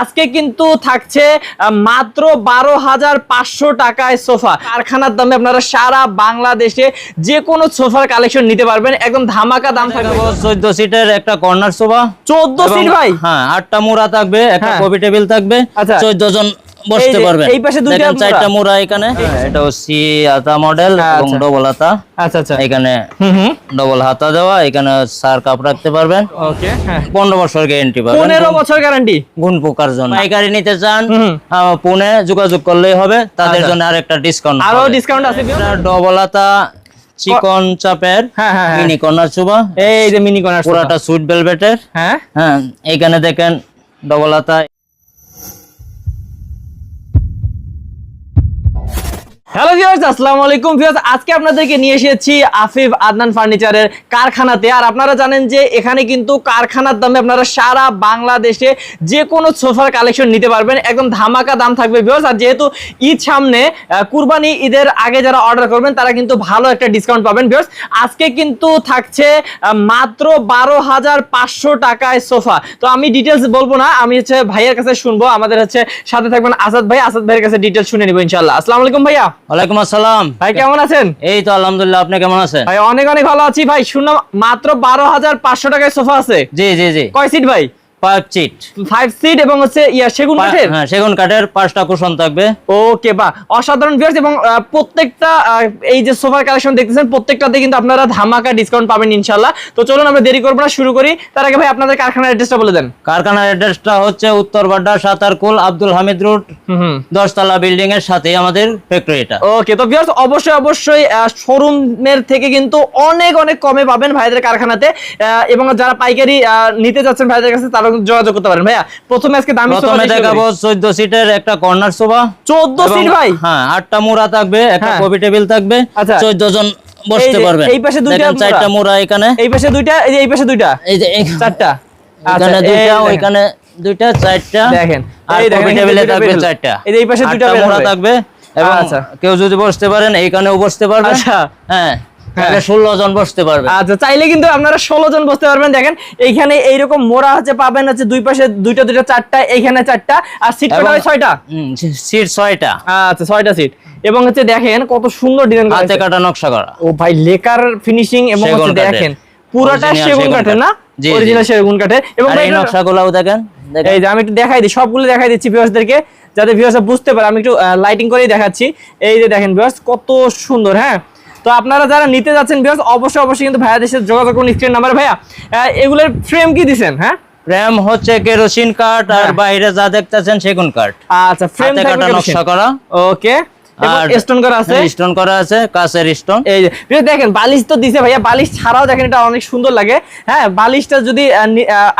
আজকে কিন্তু থাকছে মাত্র বারো হাজার পাঁচশো টাকায় সোফা। কারখানার দামে আপনারা সারা বাংলাদেশে যে কোনো সোফার কালেকশন নিতে পারবেন। একদম ধামাকা দাম থাকবে। চোদ্দ সিটের একটা কর্নার সোফা। চোদ্দ সিট ভাই? হ্যাঁ আটটা মোড়া থাকবে একটা হ্যাঁ। কফি টেবিল থাকবে। আচ্ছা। চোদ্দ জন বসতে পারবেন এই পাশে দুইটা। চারটা মোড়া। এখানে। হ্যাঁ, এটা হচ্ছে আতা মডেল এবং আচ্ছা। ডবল হাতা আচ্ছা আচ্ছা। এখানে হুম হুম। ডবল হাতা দেওয়া। এখানে সার কাপ রাখতে পারবেন। ওকে হ্যাঁ। পনেরো বছর গ্যারেন্টি পাবেন। পনেরো বছর গ্যারান্টি গুণ পোকার জন্য। পাইকারি নিতে চান। আহ, যোগাযোগ করলেই হবে। তাদের আচ্ছা। জন্য আরেকটা ডিসকাউন্ট আরও ডিসকাউন্ট আছে ডবল হাতা চিকন চাপের হ্যাঁ, হ্যাঁ, হ্যাঁ। মিনি কর্নার চুবা। এই যে মিনি কর্নার পুরাটা সুইট বেলভেটের হ্যাঁ। হ্যাঁ এইখানে দেখেন ডবল হাতা হ্যালো ভিউয়ার্স আসসালামু আলাইকুম। ভিউয়ার্স আজকে আপনাদেরকে নিয়ে এসেছি আফিফ আদনান ফার্নিচারের কারখানাতে। আর আপনারা জানেন যে এখানে কিন্তু কারখানার দামে আপনারা সারা বাংলাদেশে যে কোনো সোফার কালেকশন নিতে পারবেন। একদম ধামাকা দাম থাকবে ভিউয়ার্স আর যেহেতু ঈদ সামনে কুরবানি ঈদের আগে যারা অর্ডার করবেন, তারা কিন্তু ভালো একটা ডিসকাউন্ট পাবেন ভিউয়ার্স আজকে কিন্তু থাকছে মাত্র বারো হাজার পাঁচশো টাকায় সোফা। তো আমি ডিটেলস বলব না, আমি হচ্ছে ভাইয়ের কাছে শুনব। আমাদের হচ্ছে সাথে থাকবেন আসাদ ভাই। আসাদ ভাইয়ের কাছে ডিটেলস শুনে নিবো ইনশাল্লাহ আসসালামু আলাইকুম ভাইয়া। ওয়ালাইকুম আসসালাম। ভাই কেমন আছেন? এই তো আলহামদুলিল্লাহ আপনি কেমন আছেন? ভাই অনেক অনেক ভালো আছি। ভাই শুনলাম মাত্র বারো হাজার পাঁচশো টাকায় সোফা আছে। জি জি জি। কয় সিট ভাই? পাইপ চিট ফাইভ সিট এবং হচ্ছে ইয়া সেগুন কাঠের? হ্যাঁ সেগুন কাঠের পাঁচটা কুশন থাকবে। ওকে বা অসাধারণ ভিউয়ার্স এবং প্রত্যেকটা এই যে সোফার কালেকশন দেখতেছেন প্রত্যেকটাতে কিন্তু আপনারা ধামাকা ডিসকাউন্ট পাবেন ইনশাল্লাহ তো চলুন আমরা দেরি করব না শুরু করি। তার আগে ভাই আপনাদের কারখানার অ্যাড্রেসটা বলে দেন। কারখানার অ্যাড্রেসটা হচ্ছে সাতারকুল আব্দুল হামিদ রোড দশতলা বিল্ডিং এর সাথে আমাদের ফ্যাক্টরিটা ওকে তো ভিউয়ার্স অবশ্যই অবশ্যই শোরুমের থেকে কিন্তু অনেক অনেক কমে পাবেন ভাইদের কারখানাতে। আহ, এবং যারা পাইকারি নিতে যাচ্ছেন ভাইদের কাছে তারা যোগাযোগ করতে পারেন। ভাইয়া প্রথমে আজকে দামি প্রথমে দেখাবো চোদ্দ সিটের একটা কর্নার সোফা। 14 সিট ভাই? হ্যাঁ আটটা মোড়া থাকবে একটা হ্যাঁ। কফি টেবিল থাকবে। আচ্ছা। চোদ্দ জন বসতে পারবেন এই পাশে দুইটা চারটা মোড়া। এখানে। এই পাশে দুইটা এই যে এই পাশে দুইটা? এই যে চারটা। আচ্ছা, এখানে দুইটা ওইখানে দুইটা চারটা। দেখেন, আর কফি টেবিলে থাকবে চারটা। এই যে এই পাশে দুইটা মোড়া থাকবে। এবং আচ্ছা। কেউ যদি বসতে পারেন এইখানেও বসতে পারবে। আচ্ছা। হ্যাঁ। তাহলে ষোলো জন বসতে পারবে। আচ্ছা চাইলে কিন্তু আপনারা ষোলো জন বসতে পারবেন। দেখেন এইখানে এইরকম মোড়া হচ্ছে পাবেন হচ্ছে দুই পাশে দুইটা দুইটা চারটা এইখানে চারটা আর সিট কটা ছয়টা? সিট ছয়টা। আচ্ছা ছয়টা সিট এবং হচ্ছে দেখেন কত সুন্দর ডিজাইন করা হাতে কাটা নকশা করা। ও ভাই লেকার ফিনিশিং এবং হচ্ছে দেখেন পুরোটা সেগুন কাঠের না। অরিজিনাল সেগুন কাঠের। এবং এই নকশাগুলাও দেখেন এই যে আমি একটু দেখাই দিই সবগুলো দেখাই দিচ্ছি ভিউয়ার্সদেরকে যাতে ভিউয়ার্স বুঝতে পারে। আমি একটু লাইটিং করেই দেখাচ্ছি। এই যে দেখেন ভিউয়ার্স কত সুন্দর হ্যাঁ? তো আপনারা যারা নিতে যাচ্ছেন ভিউয়ার্স অবশ্যই অবশ্যই কিন্তু ভাইয়া দেশের যোগাযোগ করুন স্ক্রিন নাম্বার ভাইয়া এগুলোর ফ্রেম কি দিছেন হ্যাঁ? র্যাম হচ্ছে কেরোসিন কাঠ আর হ্যাঁ। বাইরে যা দেখতেছেন সেগুন কাঠ আচ্ছা ফ্রেম কাটা নকশা করা। ওকে আর স্টোন করা আছে? স্টোন করা আছে কাছের স্টোন এই যে দেখেন বালিশ তো দিছে ভাইয়া বালিশ ছাড়াও দেখেন এটা অনেক সুন্দর লাগে। হ্যাঁ বালিশটা যদি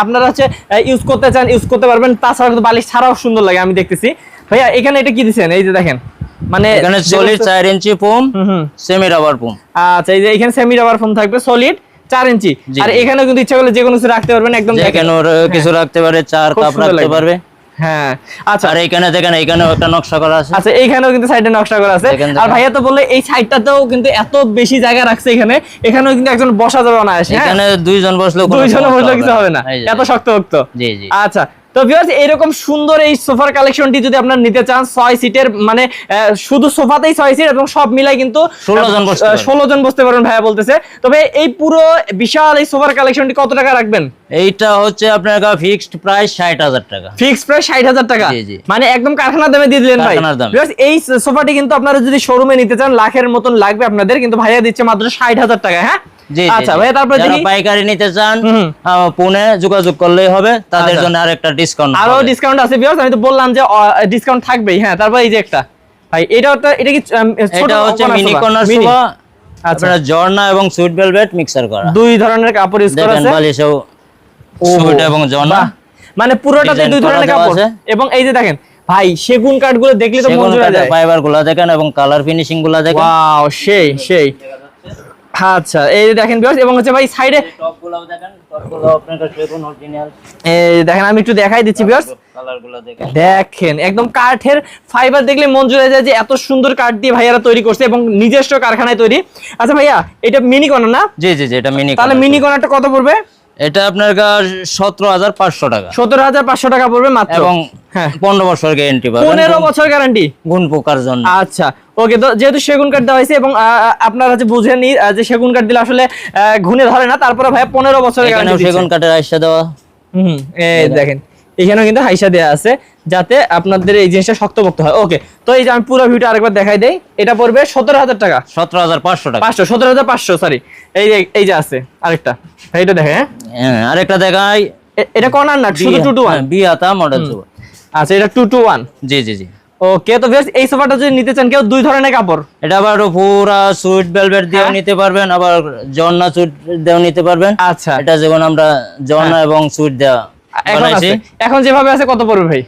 আপনারা হচ্ছে ইউজ করতে চান ইউজ করতে পারবেন তাছাড়া কিন্তু বালিশ ছাড়াও সুন্দর লাগে আমি দেখতেছি। ভাইয়া এখানে এটা কি দিছেন? এই যে দেখেন। মানে এখানে সলিড বস্তু- চার ইঞ্চি পুম হুম হুম। সেমি রাবার পুম আচ্ছা এই যে এখানে সেমি রাবার ফোম থাকবে সলিড চার ইঞ্চি। আর। এখানেও কিন্তু ইচ্ছা করলে যে কোনো কিছু রাখতে পারবেন একদম দেখেন। যেখানে কিছু রাখতে পারে চার কাপ রাখতে পারবে। হ্যাঁ আচ্ছা। আর এখানে দেখেন এখানেও একটা নকশা করা আছে। আচ্ছা এইখানেও কিন্তু সাইডে নকশা করা আছে। আর ভাইয়া তো বললে এই সাইডটাতেও কিন্তু এত বেশি জায়গা রাখছে এখানে এখানেও কিন্তু একজন বসা যাবে না হ্যাঁ? এখানে দুইজন বসলেও বসলেও কিছু হবে না। এত শক্ত ভক্ত জি জি। আচ্ছা তো ভিউয়ার্স এরকম সুন্দর এই সোফার কালেকশনটি যদি আপনারা নিতে চান ছয় সিটের মানে শুধু সোফাতেই ছয় সিট এবং সব মিলাই কিন্তু 16 জন বসতে পারবে। ষোলো জন বসতে পারবেন ভাইয়া বলতেছে। তবে এই পুরো বিশাল এই সোফার কালেকশনটি কত টাকা রাখবেন? এইটা হচ্ছে আপনার ফিক্সড প্রাইস ষাট হাজার টাকা। ফিক্স প্রাইস ষাট হাজার টাকা? জি, জি। মানে একদম কারখানার দামে দিয়ে দিলেন ভাই। এই সোফাটি কিন্তু আপনারা যদি শোরুমে নিতে চান লাখের মতন লাগবে আপনাদের কিন্তু ভাইয়া দিচ্ছে মাত্র ষাট হাজার টাকা হ্যাঁ? আচ্ছা জি। তারপরে যারা পাইকারি নিতে চান। আহ, ফোনে যোগাযোগ করলেই হবে। তাদের আচ্ছা। জন্য আরেকটা ডিসকাউন্ট আরও ডিসকাউন্ট আছে ভিউয়ার্স আমি তো বললাম যে ডিসকাউন্ট থাকবেই হ্যাঁ তারপর এই যে একটা। ভাই এটা এটা কি ছোট হচ্ছে মিনি? কর্নার সোফা আচ্ছা। আপনার এবং সুইট ভেলভেট মিক্সার করা। দুই ধরনের কাপড় ইউজ করা আছে। বালিশেও সুইট এবং ঝর্ণা। মানে পুরোটাতে Design দুই ধরনের কাপড়। আছে। এবং এই যে দেখেন ভাই সেগুন কাঠগুলো দেখলে তো মন জুড়ে যায়। ফাইবারগুলা দেখেন এবং কালার ফিনিশিংগুলা দেখেন। ওয়াও সেই সেই। আচ্ছা এই দেখেন ভিউয়ার্স এবং হচ্ছে ভাই সাইডে টপগুলো দেখেন টপগুলো আপনার সেগুন অরিজিনাল এই দেখেন আমি একটু দেখাই দিচ্ছি ভিউয়ার্স কালারগুলো দেখেন। দেখেন একদম কাঠের ফাইবার দেখলে মন জুড়ে যায় যে এত সুন্দর কাঠ দিয়ে ভাইয়ারা তৈরি করছে এবং নিজস্ব কারখানায় তৈরি। আচ্ছা ভাইয়া এটা মিনি কর্নার না? জি জি জি এটা মিনি তাহলে মিনি কর্নারটা কত পড়বে? এটা আপনার সতেরো হাজার পাঁচশো টাকা। সতেরো হাজার পাঁচশো টাকা পড়বে মাত্র। এবং হ্যাঁ। পনেরো বছর গ্যারান্টি পনেরো বছর গ্যারান্টি গুণ পোকার জন্য। আচ্ছা। ওকে তো যেহেতু সেগুন কাঠ দেওয়া হয়েছে এবং আপনারা হচ্ছে বুঝেনি যে সেগুন কাঠ দিলে আসলে ঘুনে ধরে না তারপরে ভাই পনেরো বছর সেগুন কাঠের আইসা দেওয়া। হুম এই দেখেন এখানেও কিন্তু হাইসা দেওয়া আছে। যাতে আপনাদের এই জিনিসটা শক্তপোক্ত হয়। ওকে তো এই যে আমি পুরো ভিউটা আরেকবার দেখাই দেই। এটা পড়বে সতেরো হাজার টাকা। সতেরো হাজার পাঁচশো টাকা। পাঁচশো সতেরো হাজার পাঁচশো সরি এই যে এই যে আছে আরেকটা। এইটা দেখে হ্যাঁ? হ্যাঁ আরেকটা দেখাই। এটা কর্নার না শুধু টু টু ওয়ান হ্যাঁ, বিয়াতা মডেল আচ্ছা এটা two two one G G G. Okay তো বেশ এই সোফাটা যদি নিতে চান কেউ দুই ধরনের কাপড়। এটা আবার পুরা সুইট ভেলভেট দিয়েও হ্যাঁ। নিতে পারবেন আবার জর্না সুইট দিয়েও নিতে পারবেন। আচ্ছা। এটা যেমন আমরা জর্না এবং সুইট দেওয়া এখন যেভাবে আছে কত পড়বে ভাই?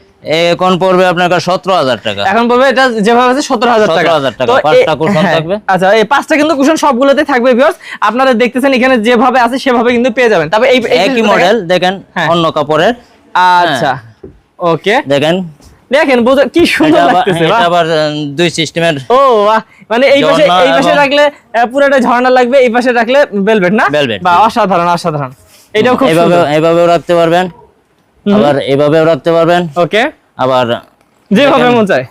এখন পড়বে আপনার কাছে সতেরো হাজার টাকা। এখন পড়বে এটা যেভাবে আছে সতেরো হাজার টাকা। 17,000 টাকা, পাঁচটা কুশন হ্যাঁ, থাকবে। আচ্ছা এই পাঁচটা কিন্তু কুশন সবগুলোতে থাকবে ভিউয়ার্স আপনারা দেখতেছেন এখানে যেভাবে আছে সেভাবে কিন্তু পেয়ে যাবেন। তবে এই একই মডেল দেখেন। হ্যাঁ। অন্য কাপড়ের। আচ্ছা ওকে। দেখেন। দেখেন বুঝো কি সুন্দর লাগতেছে এটা আবার দুই সিস্টেমের ও বাহ। মানে এই পাশে এই পাশে রাখলে পুরোটা ঝর্ণা লাগবে এই পাশে রাখলে ভেলভেট না? Velvet, বা অসাধারণ অসাধারণ। এটাও খুব এইভাবে এইভাবেও রাখতে পারবেন। আবার এইভাবেও রাখতে পারবেন। ওকে। আবার যেভাবে। মন চায়।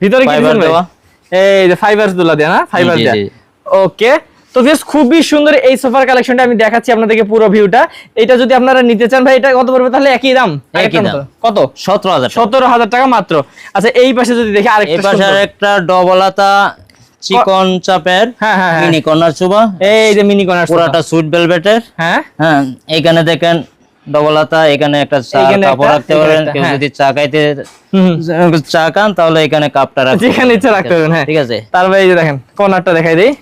ভিতরে কি দিবেন। এই যে ফাইবারসগুলা দেয়া না? ফাইবার দেয়া। ওকে। তো বেশ খুবই সুন্দর এই সোফার কালেকশনটা আমি দেখাচ্ছি আপনাদেরকে পুরো ভিউটা এটা যদি আপনারা নিতে চান ভাই এটা কত পড়বে তাহলে? একই দাম? একই দাম। কত? সতেরো হাজার টাকা। সতেরো হাজার টাকা মাত্র। আচ্ছা এই পাশে যদি দেখি এই আরেকটা পাশে। একটা ডবলাতা চিকন চাপের হ্যাঁ, হ্যাঁ, হ্যাঁ। মিনি কর্নার চুবা এই যে মিনি কর্নার পুরাটা সুইট ভেলভেটের হ্যাঁ। হ্যাঁ এইখানে দেখেন ডবলাতা এখানে একটা কাপড় রাখতে পারেন কেউ হ্যাঁ। যদি চা খাইতে চা খান তাহলে এখানে কাপটা রাখতে যেখানে ইচ্ছা রাখতে পারবেন হ্যাঁ। ঠিক আছে। তারপরে এই যে দেখেন কর্নারটা দেখাই দিই।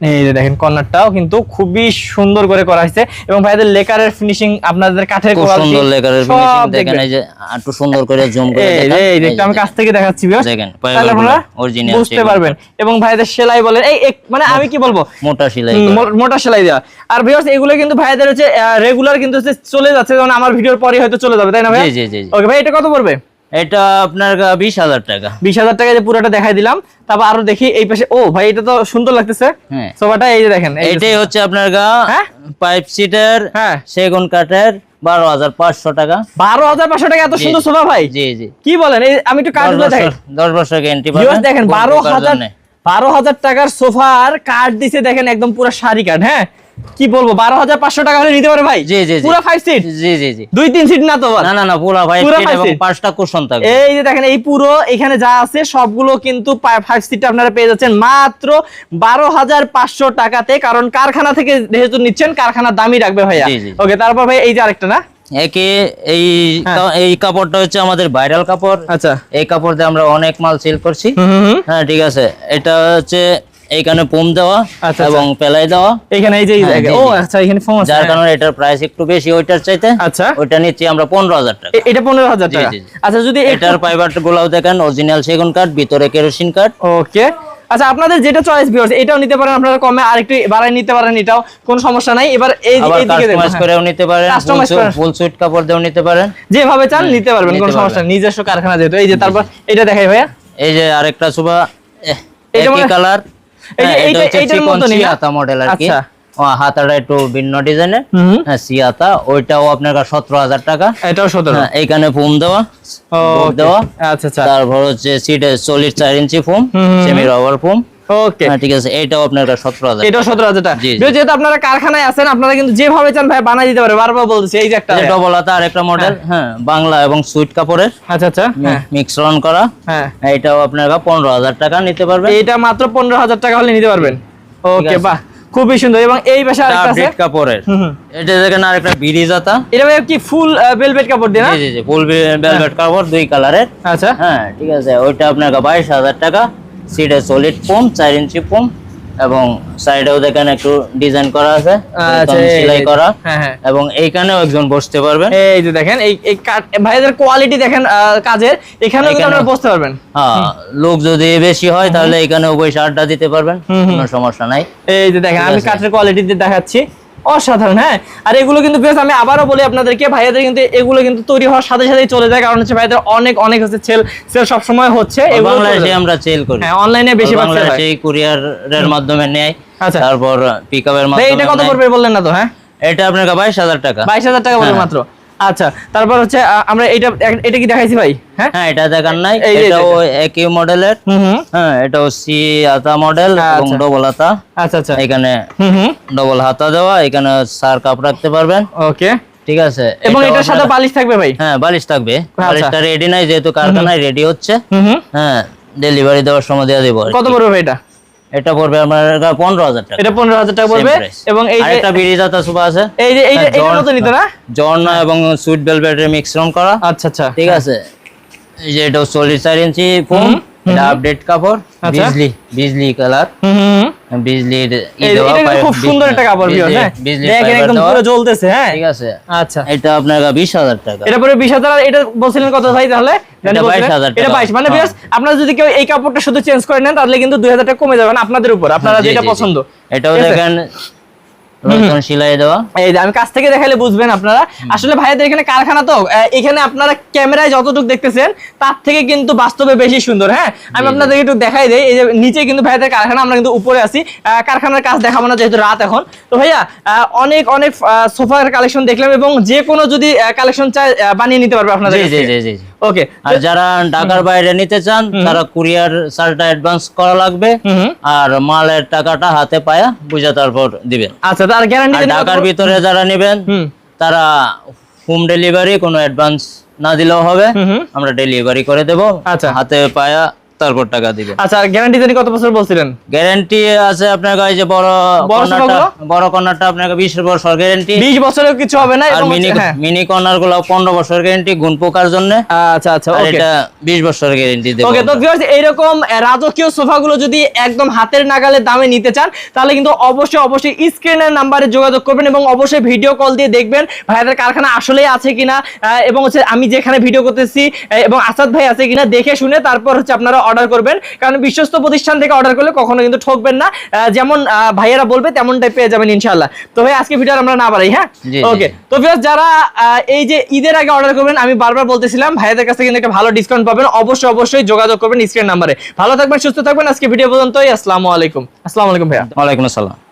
এই যে দেখেন কর্নারটাও কিন্তু খুবই সুন্দর করে করা হয়েছে। এবং ভাইদের লেকারের ফিনিশিং আপনাদের কাঠের খুব সুন্দর লেকারের ফিনিশিং দেখেন এই যে একটু সুন্দর করে জুম করে দেখেন। এই যে আমি কাছ থেকে দেখাচ্ছি viewers। দেখেন, তাহলে আপনারা original বুঝতে পারবেন। এবং ভাইদের সেলাই বলেন এই মানে আমি কি বলব? মোটা সেলাই মোটা সেলাই দেওয়া। আর ভিউয়ার্স এগুলো কিন্তু ভাইদের হচ্ছে রেগুলার কিন্তু চলে যাচ্ছে যেমন আমার ভিডিওর পরে হয়তো চলে যাবে তাই না ভাই জি জি জি। ওকে ভাই এটা কত পড়বে? এটা আপনার বিশ হাজার টাকা। বিশ হাজার টাকা যে পুরোটা দেখাই দিলাম তারপর আরও দেখি এই পাশে ও ভাই এটা তো সুন্দর লাগতেছে। হ্যাঁ। সোফাটা এই যে দেখেন এটাই হচ্ছে আপনার গা হ্যাঁ? পাইপ সিটের হ্যাঁ। সেগুন কাঠের বারো হাজার পাঁচশো টাকা। বারো হাজার পাঁচশো টাকা এত সুন্দর। সোফা ভাই? জি জি। কি বলেন? এই আমি একটু দশ কাঠগুলো দেখাই দশ বছর গ্যারান্টি দেখেন বারো হাজার বারো হাজার টাকার সোফার কাঠ দিছে দেখেন একদম পুরো শাড়ি কাঠ হ্যাঁ? কি বলব বারো হাজার পাঁচশো টাকা হলে নিতে পারে ভাই? জি জি পুরো ফাইভ সিট জি জি জি। দুই তিন সিট না তো না না না পুরা ভাই। পাঁচটা কুশন থাকবে। এই যে দেখেন এই পুরো এখানে যা আছে সবগুলো কিন্তু ফাইভ সিট আপনারা পেয়ে যাচ্ছেন। মাত্র বারো হাজার পাঁচশো টাকাতে কারণ কারখানা থেকে যেহেতু নিচ্ছেন কারখানার দামই রাখবে ভাইয়া। ওকে তারপর ভাই এই যে আরেকটা না? একে এই হ্যাঁ। এই কাপড়টা হচ্ছে আমাদের ভাইরাল কাপড়। আচ্ছা। এই কাপড় দিয়ে আমরা অনেক মাল সেল করছি। হ্যাঁ ঠিক আছে। এটা হচ্ছে এইখানে পোম দেওয়া আচ্ছা, এবং পেলাই দেওয়া। এখানে এই যে হ্যাঁ, ও আচ্ছা এখানে আছে যার হ্যাঁ। কারণে এটার প্রাইস একটু বেশি ওইটার চাইতে আচ্ছা। ওইটা নিচ্ছি আমরা পনেরো হাজার টাকা। এটা পনেরো হাজার জি, টাকা? জি, জি। আচ্ছা যদি এটার ফাইবার গুলাও দেখেন অরিজিনাল সেগুন কাঠ ভিতরে কেরোসিন কাঠ ওকে। আচ্ছা আপনাদের যেটা চয়েস ভিউয়ার্স এটাও নিতে পারেন আপনারা কমে আরেকটু বাড়াই নিতে পারেন এটাও কোনো সমস্যা নাই। এবার এই আবার এই দিকে দেখুন, কাস্টমাইজ হ্যাঁ। করেও নিতে পারেন করে- ফুল সুইট কাপড় দিয়েও নিতে পারেন। যেভাবে চান নিতে পারবেন কোনো সমস্যা নেই। নিজস্ব কারখানা যেহেতু এই যে তারপর এটা দেখাই ভাইয়া। এই যে আরেকটা সুবা একই কালার যে এইটা- এইটার মতনই সিয়াতা মডেল আর কি। আচ্ছা। হাতাটা একটু ভিন্ন ডিজাইনের হ্যাঁ সিয়াতা ওইটাও আপনার সতেরো হাজার টাকা। এটাও সতেরো। হ্যাঁ, ফোম দেওয়া দেওয়া। আচ্ছা আচ্ছা। তারপর হচ্ছে সিটে চল্লিশ চার ইঞ্চি foam semi rubber foam okay হ্যাঁ ঠিক আছে আপনার এটাও টাকা। ভিউ, যেহেতু আপনারা কারখানায় আছেন আপনারা কিন্তু যেভাবে চান ভাই বানাই দিতে পারে বারবার বলছি এই যে একটা। ডবল হাতা আরেকটা মডেল হ্যাঁ। বাংলা এবং সুইট কাপড়ের। আচ্ছা আচ্ছা। হ্যাঁ। করা। হ্যাঁ। আপনার হাজার টাকা নিতে পারবেন। এইটা মাত্র পনেরো হাজার টাকা হলে নিতে পারবেন। ওকে বাহ। খুবই সুন্দর। এবং এই পাশে আরেকটা আছে। কাপড়ের। এটা দেখেন আরেকটা এটা ভাই কি ফুল ভেলভেট কাপড় দিয়ে না? জি জি জি ফুল ভেলভেট কাপড় দুই কালারের আচ্ছা। হ্যাঁ ঠিক আছে। ওইটা আপনার বাইশ হাজার টাকা। সিটে সলিড পোম চার ইঞ্চি পোম এবং সাইডেও দেখেন একটু ডিজাইন করা আছে আচ্ছা, সেলাই করা। হ্যাঁ হ্যাঁ। এবং এইখানেও একজন বসতে পারবেন। এই যে দেখেন এই এই কাঠ- ভাইদের কোয়ালিটি দেখেন কাজের এখানেও কিন্তু আপনারা বসতে পারবেন। হ্যাঁ লোক যদি বেশি হয় তাহলে এখানেও বসে আড্ডা দিতে পারবেন। কোনো সমস্যা নাই। এই যে দেখেন আমি। কাঠের কোয়ালিটি দেখাচ্ছি। অসাধারণ হ্যাঁ? আর এগুলো কিন্তু বেশ আমি আবারও বলি আপনাদেরকে ভাইয়াদের কিন্তু এগুলো কিন্তু তৈরি হওয়ার সাথে সাথেই চলে যায়। কারণ হচ্ছে ভাইয়াদের অনেক অনেক হচ্ছে সেল সেল সবসময় হচ্ছে। বাংলাদেশে আমরা সেল করি। হ্যাঁ অনলাইনে বেশি বাংলাদেশে কুরিয়ারের মাধ্যমে নেয়। আচ্ছা। তারপর পিকআপের আপের মাধ্যমে এটা কত। পড়বে বললেন না তো হ্যাঁ? এটা আপনার বাইশ হাজার টাকা। বাইশ হাজার টাকা বলে হ্যাঁ। মাত্র? আচ্ছা তারপর হচ্ছে আমরা এটা এটা কি দেখাইছি ভাই? হ্যাঁ? হ্যাঁ এটা দেখার নাই। এটাও এটা। একই মডেলের। হ্যাঁ এটাও সি হাতা মডেল এবং আচ্ছা। ডবল হাতা আচ্ছা আচ্ছা। এখানে ডবল হাতা দেওয়া এখানে সার কাপ রাখতে পারবেন। ওকে। ঠিক আছে এবং এটার সাথে বালিশ থাকবে ভাই? হ্যাঁ বালিশ থাকবে। আচ্ছা। বালিশটা রেডি নাই যেহেতু কারখানায় রেডি হচ্ছে। হ্যাঁ ডেলিভারি দেওয়ার সময় দিয়ে দেবো কত পড়বে ভাই এটা? এটা পড়বে আমার পনেরো হাজার টাকা। এটা পনেরো হাজার টাকা পড়বে। এবং এই যে আরেকটা বিড়ি জাতা সুপা আছে। এই যে এই যে হ্যাঁ, মতো নিতে না? জর্না এবং সুইট ভেলভেটের মিশ্রণ করা। আচ্ছা আচ্ছা। ঠিক আছে? এই যে এটা চল্লিশ চার ইঞ্চি ফোম এটা আপডেট কাপড় আচ্ছা। বিজলি বিজলি কালার। বিজলির খুব সুন্দর একটা কাপড় হ্যাঁ দেখেন একদম পুরো জ্বলতেছে হ্যাঁ ঠিক আছে আচ্ছা এটা আপনার বিশ হাজার টাকা এটা পরে বিশ হাজার আর এটা বলছিলেন কত ভাই তাহলে এটা বলছিলেন? 22,000 এটা টাকা। বাইশ মানে হ্যাঁ। বিয়াস আপনারা যদি কেউ এই কাপড়টা শুধু চেঞ্জ করে নেন তাহলে কিন্তু দুই হাজার টাকা কমে যাবেন আপনাদের উপর আপনারা যেটা। পছন্দ এটাও দেখেন এই যে আমি কাছ থেকে দেখালে বুঝবেন আপনারা। আসলে ভাইয়াদের এখানে কারখানা তো এখানে আপনারা ক্যামেরায় যতটুকু দেখতেছেন তার থেকে কিন্তু বাস্তবে বেশি সুন্দর হ্যাঁ? আমি আপনাদের একটু দেখাই দেই এই যে নিচে কিন্তু ভাইয়াদের কারখানা আমরা কিন্তু উপরে আছি। কারখানার কাজ দেখাবো না যেহেতু রাত এখন। তো ভাইয়া আহ, অনেক অনেক সোফার কালেকশন দেখলাম এবং যে কোনো যদি কালেকশন চাই বানিয়ে নিতে পারবে আপনাদের জি জি জি জি জি। ওকে আর যারা ঢাকার বাইরে নিতে চান তারা কুরিয়ার সালটা অ্যাডভান্স করা লাগবে। আর মালের টাকাটা হাতে পায়া বুঝে তারপর দিবেন আচ্ছা তার গ্যারান্টি ঢাকার ভিতরে যারা নেবেন তারা হোম ডেলিভারি কোনো অ্যাডভান্স না দিলেও হবে। আমরা ডেলিভারি করে দেব আচ্ছা। হাতে পায়া তারপর টাকা দিবেন আচ্ছা গ্যারান্টি জানি কত বছর বলছিলেন? গ্যারান্টি আছে আপনার কাছে যে বড় বড় কর্নারটা আপনার বিশ বছর গ্যারান্টি বিশ বছরেও কিছু হবে না আর মিনি। মিনি কর্নারগুলো পনেরো বছর গ্যারান্টি গুণ পোকার জন্য। আচ্ছা আচ্ছা ওকে এটা বিশ বছর গ্যারান্টি দেবো ওকে তো ভিউয়ার্স এইরকম রাজকীয় সোফাগুলো যদি একদম হাতের নাগালে দামে নিতে চান তাহলে কিন্তু অবশ্যই অবশ্যই স্ক্রিনের নাম্বারে যোগাযোগ করবেন এবং অবশ্যই ভিডিও কল দিয়ে দেখবেন ভাইয়াদের কারখানা আসলেই আছে কিনা এবং হচ্ছে আমি যেখানে ভিডিও করতেছি এবং আসাদ ভাই আছে কিনা দেখে শুনে তারপর হচ্ছে আপনারা অর্ডার করবেন। কারণ বিশ্বস্ত প্রতিষ্ঠান থেকে অর্ডার করলে কখনো কিন্তু ঠকবেন না। যেমন ভাইয়েরা বলবে তেমনটাই পেয়ে যাবেন ইনশাল্লাহ তো ভাই আজকে ভিডিও আমরা না বাড়াই হ্যাঁ? ওকে তো ভিউয়ার্স যারা এই যে ঈদের আগে অর্ডার করবেন আমি বারবার বলতেছিলাম ভাইয়াদের কাছে কিন্তু একটা ভালো ডিসকাউন্ট পাবেন। অবশ্যই অবশ্যই যোগাযোগ করবেন স্ক্রিন নাম্বারে। ভালো থাকবেন সুস্থ থাকবেন। আজকে ভিডিও পর্যন্তই। আসসালামু আলাইকুম। আসসালামু আলাইকুম ভাইয়া। ওয়ালাইকুম আসসালাম।